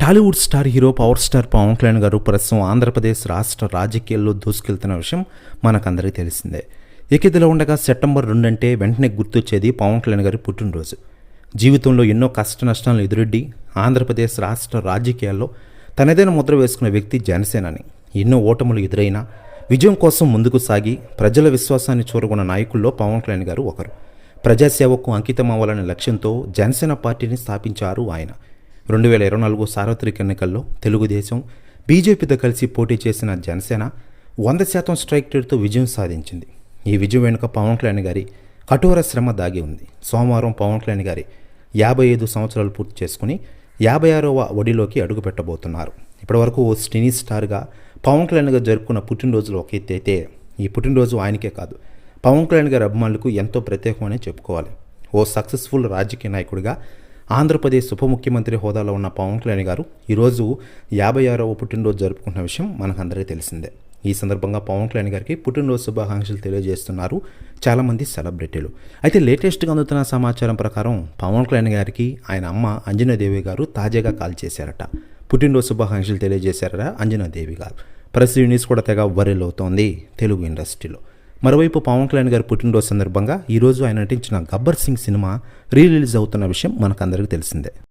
Tollywood star hero power star Pawan Kalyan garu ప్రస్తుతం ఆంధ్రప్రదేశ్ రాష్ట్ర రాజకీయాల్లో దూసుకెళ్తున్న విషయం మనకందరికీ తెలిసిందే. ఇక ఉండగా సెప్టెంబర్ రెండంటే వెంటనే గుర్తొచ్చేది పవన్ కళ్యాణ్ గారి పుట్టినరోజు. జీవితంలో ఎన్నో కష్ట నష్టాలను ఎదురెడ్డి ఆంధ్రప్రదేశ్ రాష్ట్ర రాజకీయాల్లో తనదైన ముద్ర వేసుకున్న వ్యక్తి జనసేనని ఎన్నో ఓటములు ఎదురైనా విజయం కోసం ముందుకు సాగి ప్రజల విశ్వాసాన్ని చూరగొన్న నాయకుల్లో పవన్ కళ్యాణ్ గారు ఒకరు. ప్రజాసేవకు అంకితం అవ్వాలనే లక్ష్యంతో జనసేన పార్టీని స్థాపించారు ఆయన. రెండు వేల ఇరవై నాలుగు సార్వత్రిక ఎన్నికల్లో తెలుగుదేశం బీజేపీతో కలిసి పోటీ చేసిన జనసేన వంద శాతం స్ట్రైక్ రేట్తో విజయం సాధించింది. ఈ విజయం వెనుక పవన్ కళ్యాణ్ గారి కఠోర శ్రమ దాగి ఉంది. సోమవారం పవన్ కళ్యాణ్ గారి యాభై ఐదు సంవత్సరాలు పూర్తి చేసుకుని యాభై ఆరవ ఒడిలోకి అడుగు పెట్టబోతున్నారు ఇప్పటివరకు ఓ స్టినీ స్టార్గా పవన్ కళ్యాణ్ గారు జరుపుకున్న పుట్టినరోజులు ఒక ఎత్తు అయితే ఈ పుట్టినరోజు ఆయనకే కాదు పవన్ కళ్యాణ్ గారి అభిమానులకు ఎంతో ప్రత్యేకమని చెప్పుకోవాలి. ఓ సక్సెస్ఫుల్ రాజకీయ నాయకుడిగా ఆంధ్రప్రదేశ్ ఉప ముఖ్యమంత్రి హోదాలో ఉన్న పవన్ కళ్యాణ్ గారు ఈరోజు యాభై ఆరవ పుట్టినరోజు జరుపుకుంటున్న విషయం మనకందరికీ తెలిసిందే. ఈ సందర్భంగా పవన్ కళ్యాణ్ గారికి పుట్టినరోజు శుభాకాంక్షలు తెలియజేస్తున్నారు చాలామంది సెలబ్రిటీలు. అయితే లేటెస్ట్గా అందుతున్న సమాచారం ప్రకారం పవన్ కళ్యాణ్ గారికి ఆయన అమ్మ అంజనాదేవి గారు తాజాగా కాల్ చేశారట. పుట్టినరోజు శుభాకాంక్షలు తెలియజేశారట అంజనాదేవి గారు. ప్రెస్ యూనిస్ కూడా తెగ వరెలవుతోంది తెలుగు ఇండస్ట్రీలో. మరోవైపు పవన్ కళ్యాణ్ గారి పుట్టినరోజు సందర్భంగా ఈరోజు ఆయన నటించిన Gabbar Singh cinema re release అవుతున్న విషయం మనకందరికీ తెలిసిందే.